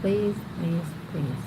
Please sub please please please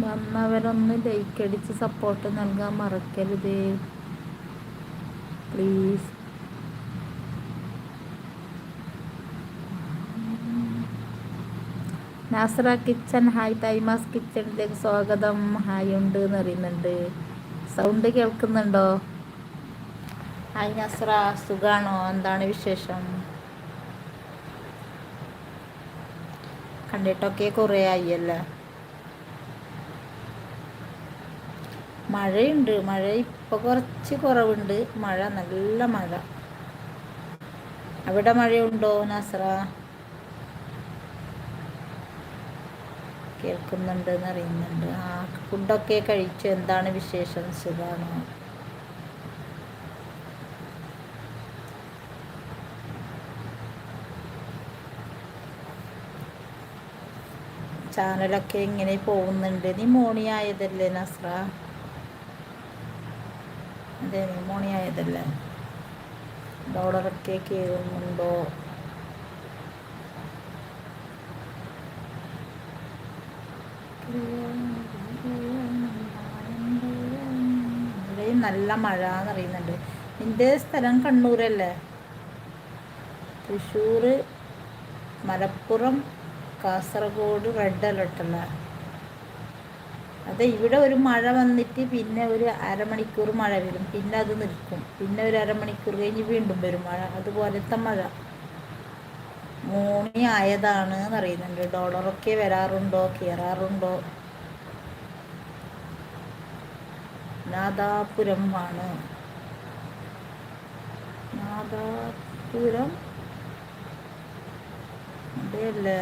വന്നവരൊന്ന് like അടിച്ച് support നൽകാൻ മറക്കരുത്. പ്ലീസ് നാസറ കിച്ചൺ ഹായ് തൈമാസ് കിച്ചണിലേക്ക് സ്വാഗതം. ഹായ് ഉണ്ട് എന്ന് അറിയുന്നുണ്ട്. സൗണ്ട് കേൾക്കുന്നുണ്ടോ? ഹായ് നസ്ര സുഖാണോ? എന്താണ് വിശേഷം? കണ്ടിട്ടൊക്കെ കുറേ ആയല്ലേ? മഴയുണ്ട്. മഴ ഇപ്പോൾ കുറച്ച് കുറവുണ്ട്. മഴ നല്ല മഴ. അവിടെ മഴയുണ്ടോ നസ്ര കേൾക്കുന്നുണ്ട് എന്ന് അറിയുന്നുണ്ട് ആ ഫുഡൊക്കെ കഴിച്ചു എന്താണ് വിശേഷം? സുഖമാണോ ചാനലൊക്കെ ഇങ്ങനെ പോകുന്നുണ്ട്. നീ മോണി ആയതല്ലേ നസ്ര? അതെ നീ മോണി ആയതല്ലേ? ഡോളറൊക്കെ കയറുന്നുണ്ടോ ഇവിടെയും നല്ല മഴ എന്നറിയുന്നുണ്ട് എന്റെ സ്ഥലം കണ്ണൂരല്ലേ? തൃശ്ശൂർ മലപ്പുറം കാസർഗോഡ് റെഡ് അലർട്ടല്ല അതെ ഇവിടെ ഒരു മഴ വന്നിട്ട് പിന്നെ ഒരു അരമണിക്കൂർ മഴ വരും. പിന്നെ അത് നിൽക്കും. പിന്നെ ഒരു അരമണിക്കൂർ കഴിഞ്ഞ് വീണ്ടും വരും മഴ. അതുപോലത്തെ മഴ. മൂണി ആയതാണ് എന്നറിയുന്നുണ്ട് ഡോളറൊക്കെ വരാറുണ്ടോ? കയറാറുണ്ടോ നാദാപുരം ആണ്. നാദാപുരം? അതെയല്ലേ?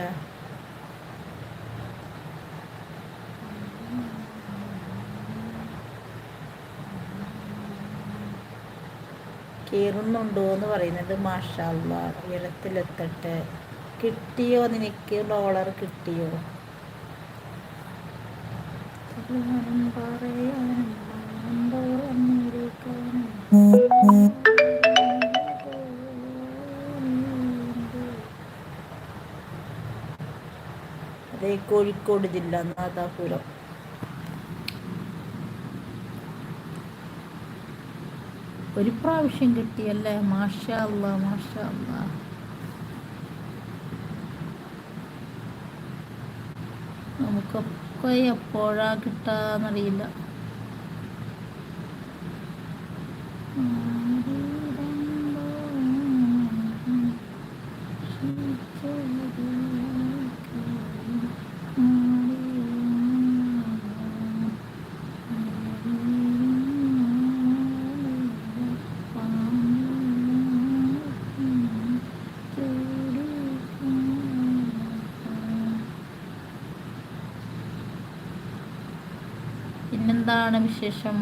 കയറുന്നുണ്ടോ എന്ന് പറയുന്നത് മാഷാള്ള ഉയരത്തിലെത്തട്ടെ കിട്ടിയോ നിനക്ക്? ഡോളർ കിട്ടിയോ? അതെ കോഴിക്കോട് ജില്ല നാദാപുരം. ഒരു പ്രാവശ്യം കിട്ടിയല്ലേ? മാഷാ അല്ലാ നമുക്കൊക്കെ എപ്പോഴാ കിട്ടാന്നറിയില്ല. പിന്നെന്താണ് വിശേഷം?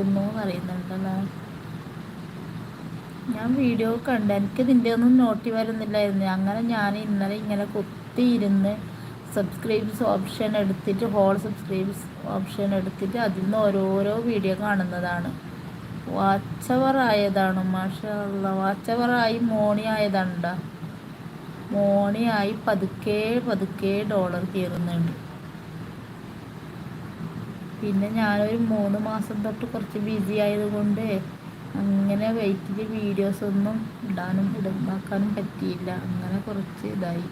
പോകുന്നു എന്നറിയുന്നുണ്ടല്ലോ ഞാൻ വീഡിയോ കണ്ട്. എനിക്ക് ഇതിന്റെ ഒന്നും നോട്ടി വരുന്നില്ലായിരുന്നു. അങ്ങനെ ഞാൻ ഇന്നലെ ഇങ്ങനെ കുത്തിയിരുന്ന് സബ്സ്ക്രൈബ്സ് ഓപ്ഷൻ എടുത്തിട്ട് ഹോൾ സബ്സ്ക്രൈബ്സ് ഓപ്ഷൻ എടുത്തിട്ട് അതിൽ നിന്ന് ഓരോരോ വീഡിയോ കാണുന്നതാണ്. വാച്ച് അവർ ആയതാണ് മാഷല്ല വാച്ച് അവർ ആയി മോണി ആയതാണ് മോണിയായി പതുക്കെ പതുക്കെ ഡോളർ കയറുന്നുണ്ട്. പിന്നെ ഞാനൊരു മൂന്ന് മാസം തൊട്ട് കുറച്ച് ബിസി ആയതുകൊണ്ട് അങ്ങനെ വെയിറ്റിൽ വീഡിയോസൊന്നും ഇടാനും ഇടുമ്പാക്കാനും പറ്റിയില്ല. അങ്ങനെ കുറച്ച് ഇതായി.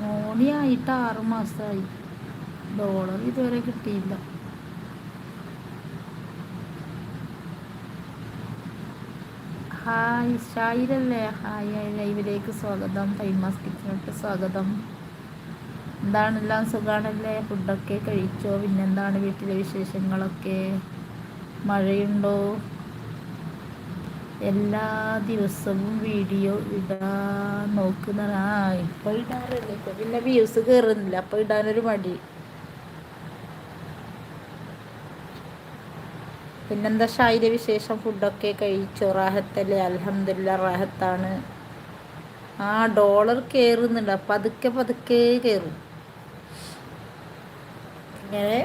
മോണിയായിട്ട് ആറ് മാസമായി ഡോളർ ഇതുവരെ കിട്ടിയില്ല. ഹായ് ഷായിരല്ലേ ഹായ് ലൈവിലേക്ക് സ്വാഗതം. ഫൈമാസ് കിച്ചനോട്ട് സ്വാഗതം. എന്താണെല്ലാം സുഖാണല്ലേ? ഫുഡൊക്കെ കഴിച്ചോ? പിന്നെന്താണ് വീട്ടിലെ വിശേഷങ്ങളൊക്കെ? മഴയുണ്ടോ? എല്ലാ ദിവസവും വീഡിയോ ഇടാൻ നോക്കുന്ന ആ ഇപ്പോൾ ഇടാറില്ല. ഇപ്പോൾ പിന്നെ വ്യൂസ് കയറുന്നില്ല അപ്പോൾ ഇടാനൊരു മടി. പിന്നെന്താ ഷായിര വിശേഷം? ഫുഡൊക്കെ കഴിച്ചു? റാഹത്തല്ലേ? അലഹമില്ല റാഹത്താണ്. ആ ഡോളർ കയറുന്നുണ്ട് പതുക്കെ പതുക്കെ കയറും ഇങ്ങനെ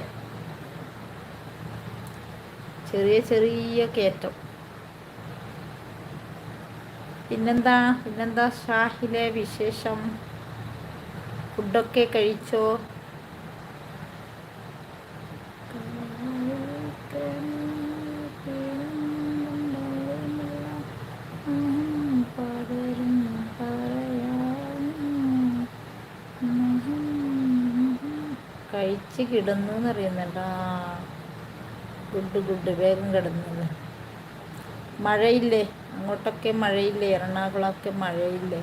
ചെറിയ ചെറിയ കയറ്റം പിന്നെന്താ? പിന്നെന്താ ഷാഹിലെ വിശേഷം? ഫുഡൊക്കെ കഴിച്ചോ? കഴിച്ച് കിടന്നു എന്നറിയുന്നുണ്ട് ആ ഗുഡ് ഗുഡ് വേഗം കിടന്നത് മഴയില്ലേ? അങ്ങോട്ടൊക്കെ മഴയില്ലേ? എറണാകുളമൊക്കെ മഴയില്ലേ?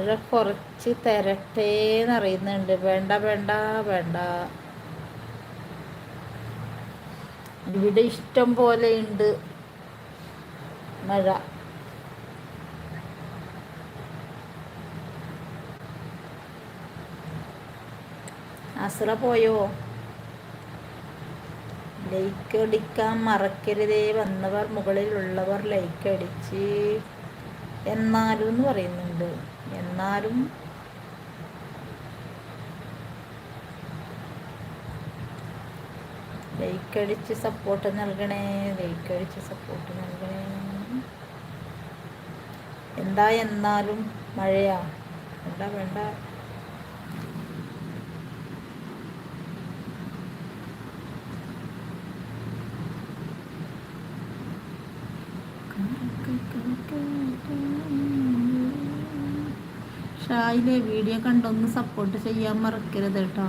മഴ കുറച്ച് തരട്ടേന്നറിയുന്നുണ്ട് വേണ്ട വേണ്ട വേണ്ട. ഇവിടെ ഇഷ്ടം പോലെ ഉണ്ട് മഴ. അസ്ര പോയോ? ലൈക്ക് അടിക്കാൻ മറക്കരുതേ. വന്നവർ മുകളിലുള്ളവർ ലൈക്ക് അടിച്ച്. എന്നാലും എന്ന് പറയുന്നുണ്ട്. എന്നാലും ലൈക്ക് അടിച്ച് സപ്പോർട്ട് നൽകണേ ലൈക്ക് അടിച്ച് സപ്പോർട്ട് നൽകണേ. എന്താ എന്നാലും മഴയാ. വേണ്ട വേണ്ട? ഷായിലെ വീഡിയോ കണ്ടൊന്ന് സപ്പോർട്ട് ചെയ്യാൻ മറക്കരുത് കേട്ടോ.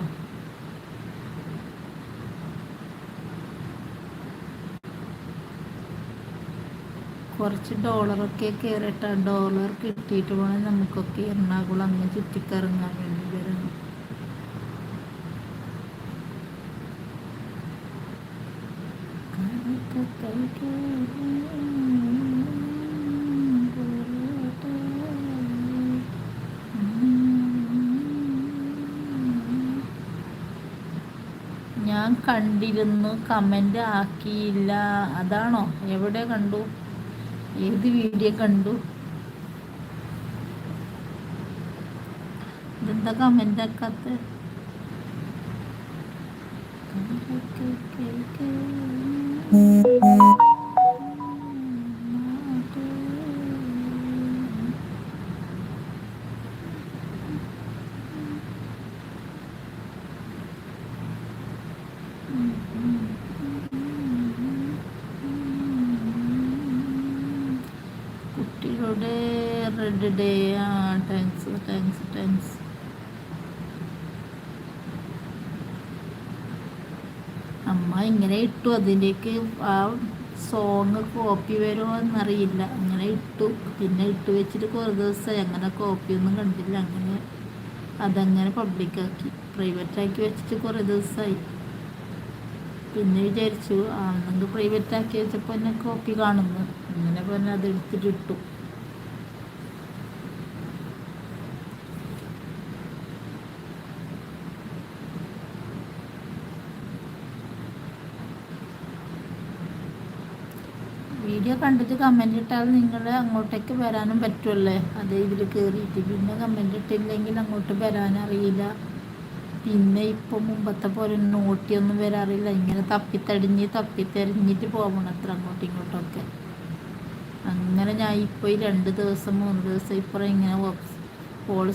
കുറച്ച് ഡോളറൊക്കെ കയറിട്ട ഡോളർ കിട്ടിയിട്ട് വേണം നമുക്കൊക്കെ എറണാകുളം അങ്ങ് ചുറ്റിക്കറങ്ങാൻ വേണ്ടി വരണം കണ്ടിരുന്നു കമന്റ് ആക്കിയില്ല. അതാണോ? എവിടെ കണ്ടു? ഏത് വീഡിയോ കണ്ടു? ഇതെന്താ കമന്റ് ആക്കാത്ത? കുട്ടികളുടെ റെഡ് ഡേ ആ താങ്ക്സ് താങ്ക്സ് താങ്ക്സ് അമ്മ ഇങ്ങനെ ഇട്ടു അതിലേക്ക് ആ സോങ് കോപ്പി വരുമോ എന്നറിയില്ല അങ്ങനെ ഇട്ടു പിന്നെ ഇട്ട് വെച്ചിട്ട് കുറേ ദിവസമായി. അങ്ങനെ കോപ്പിയൊന്നും കണ്ടില്ല. അങ്ങനെ അതങ്ങനെ പബ്ലിക്കാക്കി പ്രൈവറ്റാക്കി വെച്ചിട്ട് കുറേ ദിവസമായി. പിന്നെ വിചാരിച്ചു ആണെങ്കിൽ പ്രൈവറ്റാക്കി വെച്ചപ്പോൾ എന്നെ കോപ്പി കാണുന്നു. അങ്ങനെ പറഞ്ഞ് അതെടുത്തിട്ട് ഇട്ടു. വീഡിയോ കണ്ടിട്ട് കമന്റ് ഇട്ടാൽ നിങ്ങൾ അങ്ങോട്ടേക്ക് വരാനും പറ്റുമല്ലേ അത് ഇതിൽ കയറിയിട്ട് പിന്നെ കമന്റ് ഇട്ടില്ലെങ്കിൽ അങ്ങോട്ട് വരാനറിയില്ല പിന്നെ ഇപ്പോൾ മുമ്പത്തെ പോലെ നോട്ടിയൊന്നും വരാറില്ല. ഇങ്ങനെ തപ്പിത്തടിഞ്ഞ് തപ്പിത്തെറിഞ്ഞിട്ട് പോകണം അത്ര അങ്ങോട്ടും ഇങ്ങോട്ടൊക്കെ. അങ്ങനെ ഞാൻ ഇപ്പോൾ ഈ രണ്ട് ദിവസം മൂന്ന് ദിവസം ഇപ്പോൾ ഇങ്ങനെ ഓൾ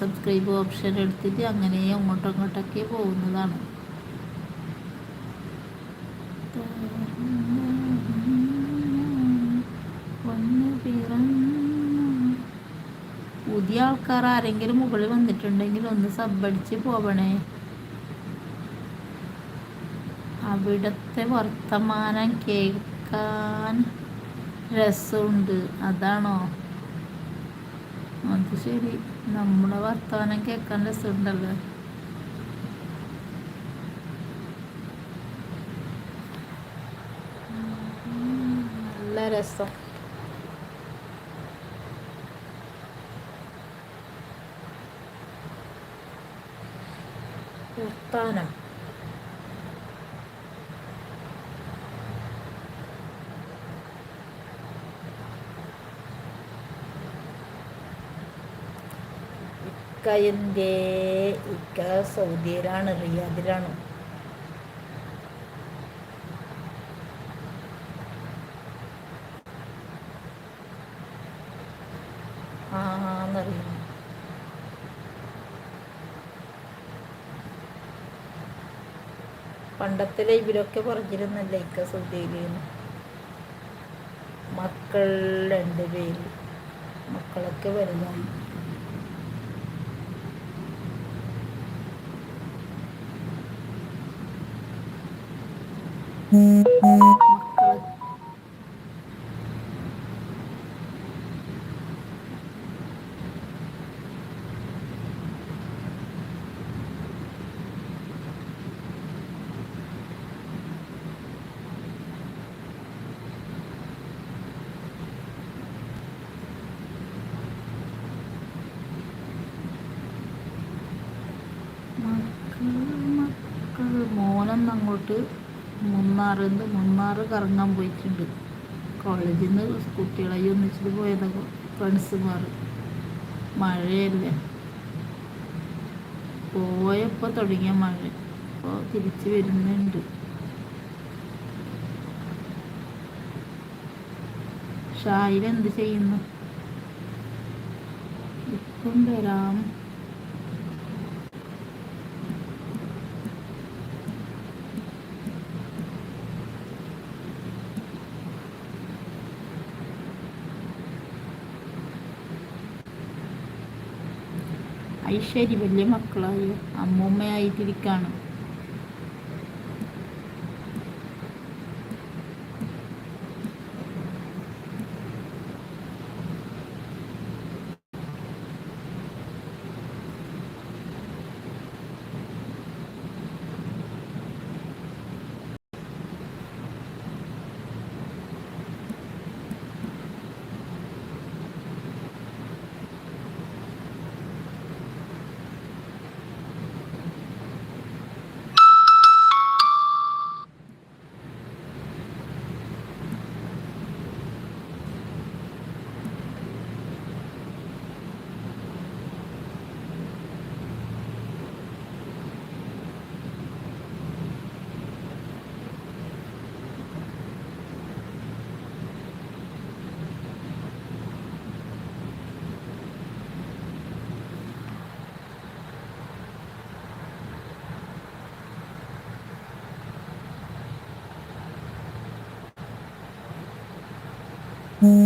സബ്സ്ക്രൈബ് ഓപ്ഷൻ എടുത്തിട്ട് അങ്ങനെ അങ്ങോട്ടും അങ്ങോട്ടൊക്കെ പോകുന്നതാണ്. പുതിയ ആൾക്കാർ ആരെങ്കിലും മുകളിൽ വന്നിട്ടുണ്ടെങ്കിൽ ഒന്ന് സബ്ബടിച്ച് പോവണേ. അവിടത്തെ വർത്തമാനം കേൾക്കാൻ രസമുണ്ട്. അതാണോ? അത് ശരി. നമ്മുടെ വർത്തമാനം കേൾക്കാൻ രസമുണ്ടല്ലോ. നല്ല രസം. വർത്താനം ഇക്കയന്റെ ഇക്ക സൗദിയിലാണ് റിയാദിലാണ്. ആ എന്നറിയുന്നു പണ്ടത്തെ ലൈവിലൊക്കെ പറഞ്ഞിരുന്നല്ലേ ഇക്ക സൗദിയിൽ മക്കൾ രണ്ട് പേര്. മക്കളൊക്കെ വലുതായി മക്കളെ മക്കൾ മക്കൾ മോനൊന്ന് അങ്ങോട്ട് മൂന്നാറിന്ന് മൂന്നാറ് കറങ്ങാൻ പോയിട്ടുണ്ട്. കോളേജിൽ നിന്ന് കുട്ടികളെ ഒന്നിച്ചിട്ട് പോയതൊക്കെ ഫ്രണ്ട്സുമാർ മഴയല്ലേ? പോയപ്പോൾ തുടങ്ങിയ മഴ. ഇപ്പോൾ തിരിച്ച് വരുന്നുണ്ട്. ഷായിൽ എന്ത് ചെയ്യുന്നു? ഇപ്പം വരാം. ഐശ്വര്യ വലിയ മക്കളായി അമ്മൂമ്മയായിട്ടിരിക്കാണ്. hari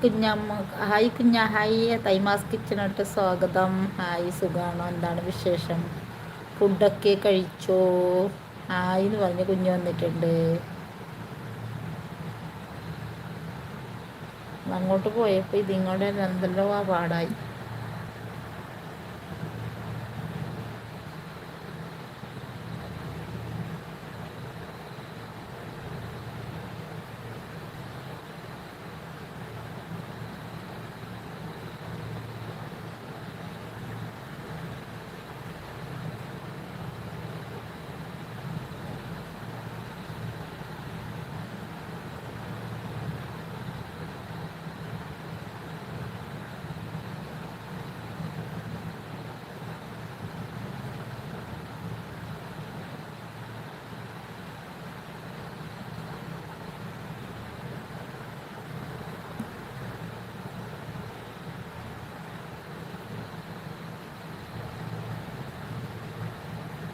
kenyam ഹായ് കുഞ്ഞ ഹായ്. തൈമാസ് കിച്ചണോട്ട് സ്വാഗതം. ഹായ് സുഖാണോ? എന്താണ് വിശേഷം? ഫുഡൊക്കെ കഴിച്ചോ? ഹായ് എന്ന് പറഞ്ഞ് കുഞ്ഞ് വന്നിട്ടുണ്ട്. അങ്ങോട്ട് പോയപ്പോൾ ഇതിങ്ങോട്ട് എന്തെല്ലോ ആ പാടായി.